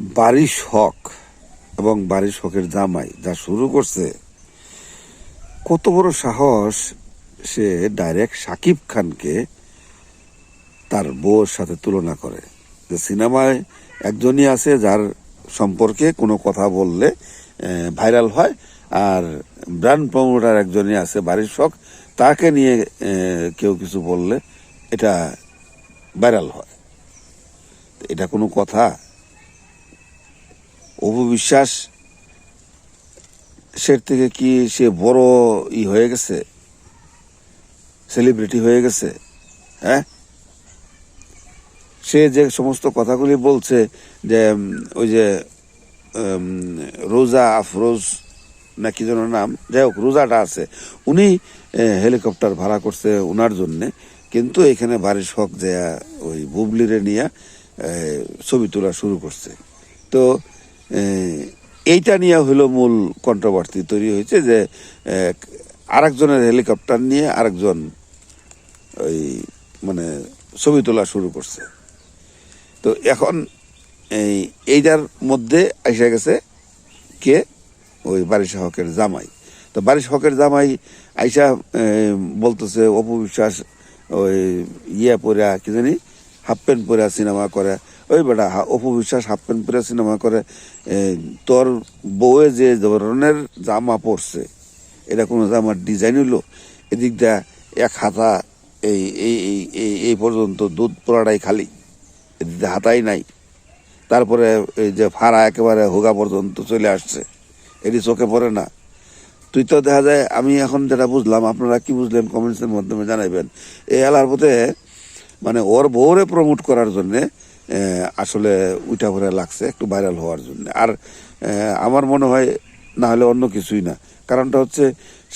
বারিশ হক এবং বারিশ হকের জামাই যা শুরু করছে, কত বড় সাহস সে ডাইরেক্ট সাকিব খানকে তার বউর সাথে তুলনা করে। যে সিনেমায় একজনই আছে যার সম্পর্কে কোনো কথা বললে ভাইরাল হয়, আর ব্র্যান্ড প্রমোটার একজনই আছে বাড়ির শখ তাকে নিয়ে কেউ কিছু বললে এটা ভাইরাল হয়। এটা কোনো কথা? অপু বিশ্বাস সে থেকে কি সে বড় ই হয়ে গেছে? সেলিব্রিটি হয়ে গেছে? হ্যাঁ? সে যে সমস্ত কথাগুলি বলছে যে ওই যে রোজা আফরোজ না কি যেন নাম, যাই হোক, রোজাটা আছে। উনি হেলিকপ্টার ভাড়া করছে ওনার জন্যে, কিন্তু এখানে বাড়ির শখ যে, ওই বুবলিরে নিয়ে ছবি তোলা শুরু করছে। তো এইটা নিয়ে হলো মূল কন্ট্রোভার্সি তৈরি হয়েছে যে আরেকজনের হেলিকপ্টার নিয়ে আরেকজন ওই মানে ছবি তোলা শুরু করছে। তো এখন এই, এইটার মধ্যে এসে গেছে কে? ওই বারিশ হকের জামাই। তো বারিশ হকের জামাই আইসা বলতেছে অপবিশ্বাস ওই ইয়ে পরে কি জানি, হাফ প্যান্ট পরে সিনেমা করে ওই বেটা হা- অপু বিশ্বাস হাফ প্যান্ট পরে সিনেমা করে তোর বউয়ে যে ধরনের জামা পরছে, এটা কোনো জামার ডিজাইন হইল? এদিক দিয়ে এক হাতা, এই এই এই এই এই পর্যন্ত দুধ পোড়াটাই খালি, এদিকে হাতাই নাই। তারপরে এই যে ফাড়া একেবারে হোগা পর্যন্ত চলে আসছে, এটি চোখে পড়ে না। তুই তো দেখা যায়, আমি এখন যেটা বুঝলাম, আপনারা কি বুঝলেন কমেন্টসের মাধ্যমে জানাইবেন, এই এলার পথে মানে ওর বউরে প্রমোট করার জন্য আসলে উইটা ভরে লাগছে, একটু ভাইরাল হওয়ার জন্য। আর আমার মনে হয় না হলে অন্য কিছুই না। কারণটা হচ্ছে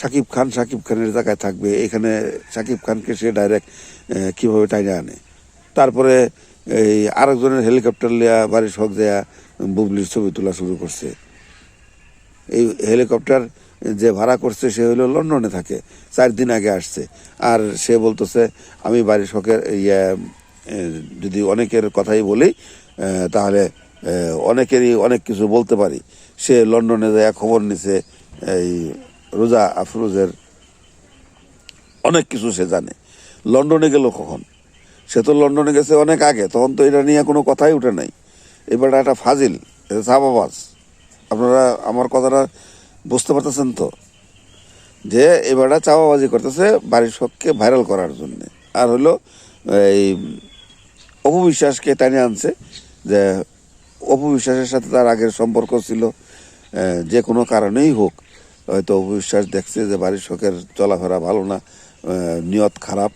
সাকিব খান, সাকিব খানের জায়গায় থাকবে। এখানে সাকিব খানকে সে ডাইরেক্ট কীভাবে টাইনে আনে? তারপরে এই আরেকজনের হেলিকপ্টার লিয়া বাড়ির শখ দেয়া বুবলির ছবি তোলা শুরু করছে। এই হেলিকপ্টার যে ভাড়া করছে, সে হলো লন্ডনে থাকে, চার দিন আগে আসছে। আর সে বলতেছে, আমি বাড়ির শখের ইয়ে যদি অনেকের কথাই বলি তাহলে অনেকেরই অনেক কিছু বলতে পারি। সে লন্ডনে যায়, খবর নিছে, এই রোজা আফরোজের অনেক কিছু সে জানে। লন্ডনে গেল কখন? সে তো লন্ডনে গেছে অনেক আগে, তখন তো এটা নিয়ে কোনো কথাই উঠে নাই। এবার একটা ফাজিল চাপাবাজ আপনারা আমার কথাটা বুঝতে পারতেছেন তো? যে এবারটা চাপাবাজি করতেছে বাড়ির শখকে ভাইরাল করার জন্য। আর হলো, এই অপবিশ্বাসকে টানে আনছে যে অপবিশ্বাসের সাথে তার আগের সম্পর্ক ছিল যে কোনো কারণেই হোক। হয়তো অপবিশ্বাস দেখছে যে বাড়ির শখের চলাফেরা ভালো না নিয়ত খারাপ।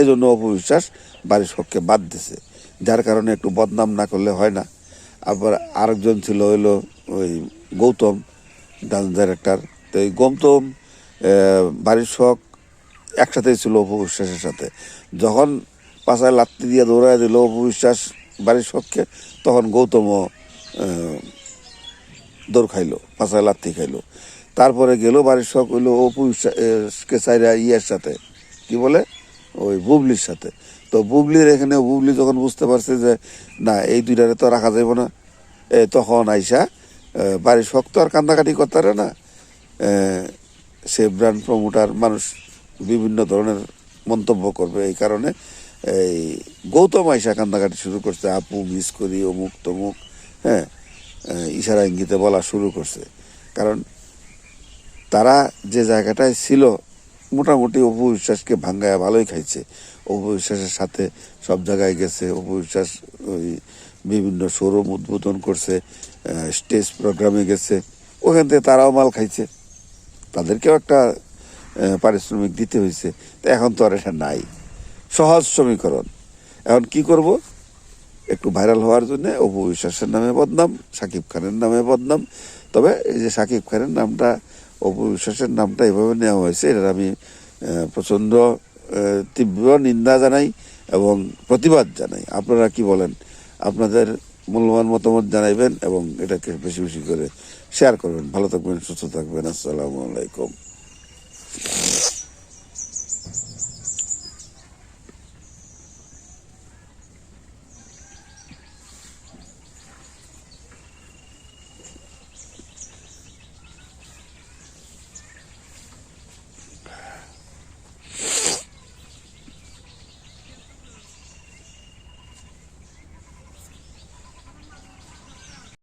এজন্য অপবিশ্বাস বাড়ির শখকে বাদ দিছে। যার কারণে একটু বদনাম না করলে হয় না। আবার আরেকজন ছিল, হইল ওই গৌতম, ডান্স ডাইরেক্টর। তো এই গৌতম বাড়ির শখ একসাথেই ছিল অপবিশ্বাসের সাথে। যখন পাশায় লাত্তি দিয়ে দৌড়ায় দিল অপবিশ্বাস বাড়ির শখকে তখন গৌতম দৌড় খাইলো পাশায় লাত্তি খাইলো। তারপরে গেল বাড়ির শখ হইল অপবিশ্বাসকে চাইরা ইয়ের সাথে কি বলে? ওই বুবলির সাথে। তো বুবলির এখানে বুবলি যখন বুঝতে পারছে যে না এই দুইটারে তো রাখা যাবে না। এ, তখন আইসা বাড়ির শখ তো আর কান্দাকাটি করতে না। সে ব্র্যান্ড প্রমোটার মানুষ বিভিন্ন ধরনের মন্তব্য করবে এই কারণে। এই গৌতম আইসা কান্দাকাটি শুরু করছে, আপু মিস করি, অমুক তমুক হ্যাঁ ইশারা ইঙ্গিতে বলা শুরু করছে। কারণ তারা যে জায়গাটায় ছিল, মোটামুটি অপু বিশ্বাসকে ভাঙ্গায় ভালোই খাইছে। অপু বিশ্বাসের সাথে সব জায়গায় গেছে, অপু বিশ্বাস ওই বিভিন্ন শোরুম উদ্বোধন করছে স্টেজ প্রোগ্রামে গেছে, ওখান থেকে তারাও মাল খাইছে। তাদেরকেও একটা পারিশ্রমিক দিতে হয়েছে তো এখন তো আর এটা নাই। সহজ সমীকরণ। এখন কি করব? একটু ভাইরাল হওয়ার জন্য অপু বিশ্বাসের নামে বদনাম, সাকিব খানের নামে বদনাম। তবে এই যে সাকিব খানের নামটা, অপু বিশ্বাসের নামটা এভাবে নেওয়া হয়েছে, এটার আমি প্রচণ্ড তীব্র নিন্দা জানাই এবং প্রতিবাদ জানাই। আপনারা কি বলেন? আপনাদের মূল্যবান মতামত জানাইবেন এবং এটাকে বেশি বেশি করে শেয়ার করবেন। ভালো থাকবেন, সুস্থ থাকবেন। আসসালামু আলাইকুম।